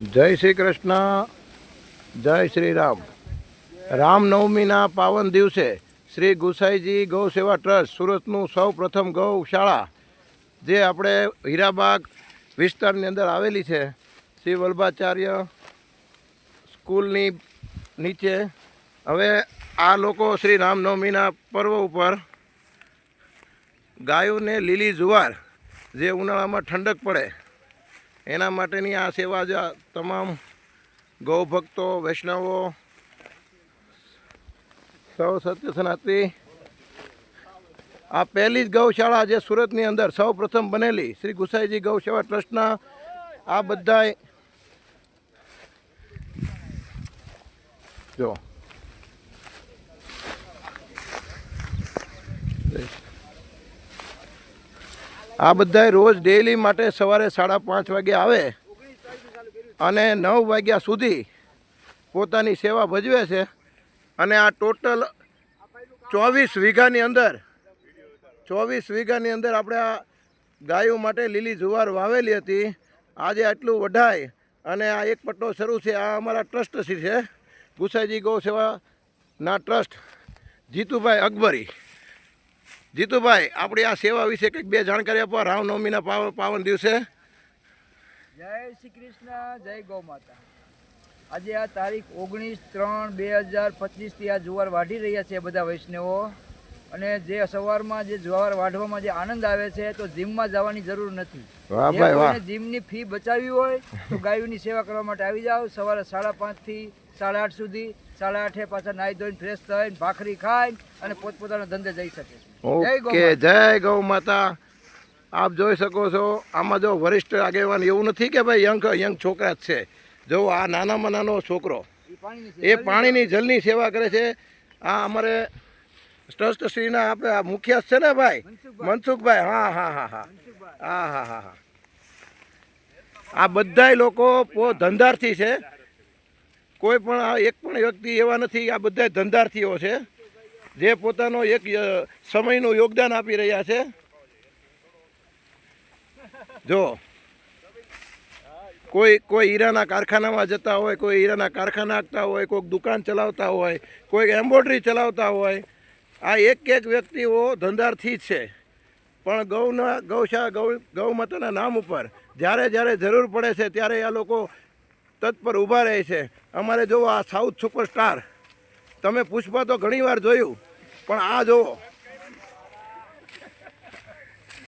જય શ્રી કૃષ્ણ, જય શ્રી રામ. રામનવમીના પાવન દિવસે શ્રી ગુસાઈજી ગૌ સેવા ટ્રસ્ટ સુરતનું સૌ પ્રથમ ગૌશાળા જે આપણે હીરાબાગ વિસ્તારની અંદર આવેલી છે, શ્રી વલ્ભાચાર્ય સ્કૂલની નીચે. હવે આ લોકો શ્રી રામનવમીના પર્વ ઉપર ગાયોને લીલી જુવાર જે ઉનાળામાં ઠંડક પડે એના માટેની આ સેવા જ તમામ ગૌભક્તો વૈષ્ણવો, સૌ સત્ય સનાતી આ પહેલી જ ગૌશાળા જે સુરતની અંદર સૌ પ્રથમ બનેલી, શ્રી ગુસાઈજી ગૌસેવા ટ્રસ્ટના, આ બધાય જો આ બધાય રોજ ડેલી માટે સવારે સાડા પાંચ વાગે આવે અને નવ વાગ્યા સુધી પોતાની સેવા ભજવે છે. અને આ ટોટલ ચોવીસ વીઘાની અંદર, ચોવીસ વીઘાની અંદર આપણે આ ગાયો માટે લીલી જુવાર વાવેલી હતી. આજે આટલું વઢાય અને આ એક પટ્ટો શરૂ છે. આ અમારા ટ્રસ્ટથી છે. ગુસાઈજી ગૌ સેવાના ટ્રસ્ટ જીતુભાઈ અકબરી. જીતુભાઈ આપણી આ સેવા વિશે કંઈક બે જાણકારી આપવા રામનવમીના પાવન પાવન દિવસે. જય શ્રી કૃષ્ણ જય ગૌ માતા. આજે આ તારીખ ઓગણીસ ત્રણ બે હજાર પચીસથી આ જુવાર વાઢી રહ્યા છે બધા વૈષ્ણવો. અને જે સવારમાં જે જુવાર વાઢવામાં જે આનંદ આવે છે તો જીમમાં જવાની જરૂર નથી. જીમની ફી બચાવી હોય તો ગાયોની સેવા કરવા માટે આવી જાઓ સવારે સાડા પાંચથી સાડા આઠ સુધી. સાડા આઠે પાછા નાહી ધોઈને ફ્રેશ થઈને ભાખરી ખાઈને અને પોતપોતાના ધંધે જઈ શકે ઓકે જય ગૌ માતા. આપ જોઈ શકો છો આમાં જો વરિષ્ઠ આગેવાન એવું નથી કે ભાઈ યંગ યંગ છોકરા જ છે. જો આ નાનામાં નાનો છોકરો એ પાણીની જલની સેવા કરે છે. આ અમારે ટ્રસ્ટશ્રીના આપણે આ મુખ્ય છે ને ભાઈ? મનસુખભાઈ. મનસુખભાઈ હા હા હા હા. હા હા હા હા. આ બધા લોકો પો ધંધાર્થી છે. કોઈ પણ આ એક પણ વ્યક્તિ એવા નથી આ બધા ધંધાર્થીઓ છે, જે પોતાનો એક સમયનું યોગદાન આપી રહ્યા છે. જો, કોઈ કોઈ હીરાના કારખાનામાં જતા હોય, કોઈ હીરાના કારખાના આપતા હોય, કોઈક દુકાન ચલાવતા હોય, કોઈક એમ્બ્રોઇડરી ચલાવતા હોય, આ એક એક વ્યક્તિઓ ધંધાર્થી છે. પણ ગૌના, ગૌશા, ગૌ ગૌ માતાના નામ ઉપર જ્યારે જ્યારે જરૂર પડે છે, ત્યારે આ લોકો તત્પર ઊભા રહે છે. અમારે જોવો આ સાઉથ સુપરસ્ટાર તમે પુષ્પા તો ઘણીવાર જોયું, પણ આ જુઓ